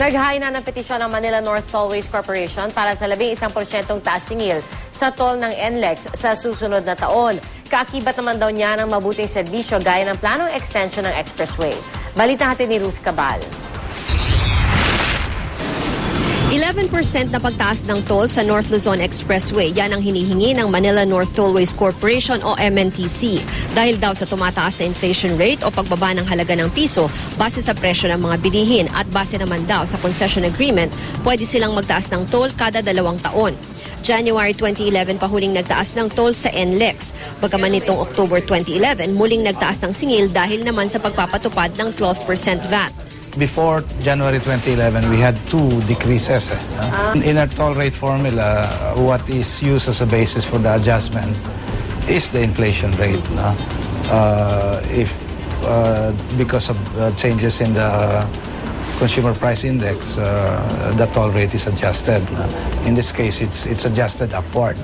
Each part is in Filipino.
Naghain na ng petisyon ng Manila North Tollways Corporation para sa 11% taas singil sa toll ng NLEX sa susunod na taon. Kaakibat naman daw niya ng mabuting serbisyo gaya ng planong extension ng expressway. Balita natin ni Ruth Cabal. 11% na pagtaas ng toll sa North Luzon Expressway. Yan ang hinihingi ng Manila North Tollways Corporation o MNTC. Dahil daw sa tumataas na inflation rate o pagbaba ng halaga ng piso base sa presyo ng mga bilihin at base naman daw sa concession agreement, pwede silang magtaas ng toll kada dalawang taon. January 2011 pa huling nagtaas ng toll sa NLEX. Bagaman nitong October 2011, muling nagtaas ng singil dahil naman sa pagpapatupad ng 12% VAT. Before January 2011, we had two decreases. eh, no? In our toll rate formula, what is used as a basis for the adjustment is the inflation rate. No? Uh, if uh, because of uh, changes in the consumer price index, uh, the toll rate is adjusted. In this case, it's it's adjusted upward.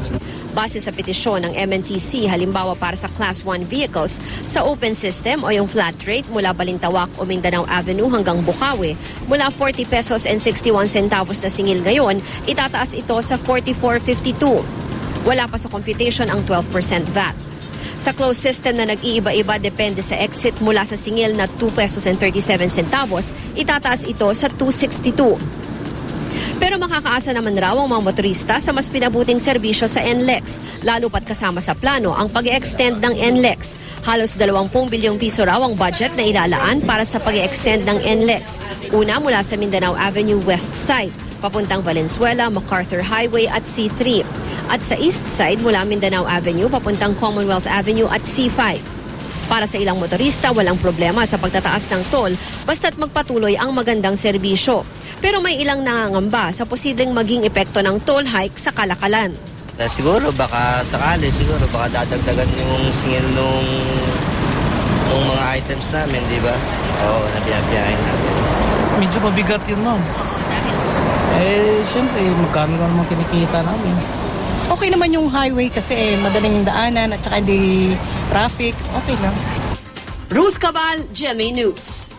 Base sa petisyon ng MNTC, halimbawa para sa Class 1 vehicles, sa open system o yung flat rate mula Balintawak o Mindanao Avenue hanggang Bukawi, mula 40 pesos and 61 centavos na singil ngayon, itataas ito sa 44.52. Wala pa sa computation ang 12% VAT. Sa closed system na nag-iiba-iba depende sa exit mula sa singil na 2 pesos and 37 centavos, itataas ito sa 262. Pero makakaasa naman raw ang mga motorista sa mas pinabuting serbisyo sa NLEX, lalo pat kasama sa plano ang pag extend ng NLEX. Halos 20 bilyong piso raw ang budget na ilalaan para sa pag extend ng NLEX. Una mula sa Mindanao Avenue West Side, papuntang Valenzuela, MacArthur Highway at C3. At sa East Side mula Mindanao Avenue, papuntang Commonwealth Avenue at C5. Para sa ilang motorista, walang problema sa pagtataas ng toll basta't magpatuloy ang magandang serbisyo. Pero may ilang nangangamba sa posibleng maging epekto ng toll hike sa kalakalan. Eh, siguro baka sakali, siguro baka dadagdagan yung singil nung, nung mga items namin, di ba? Oo, na namin. Medyo mabigat yun, ma'am. Eh, syempre, magkano lang naman kinikita namin. Okay naman yung highway kasi eh, madaling daanan at saka hindi traffic. Okay lang. Ruth Cabal, GMA News.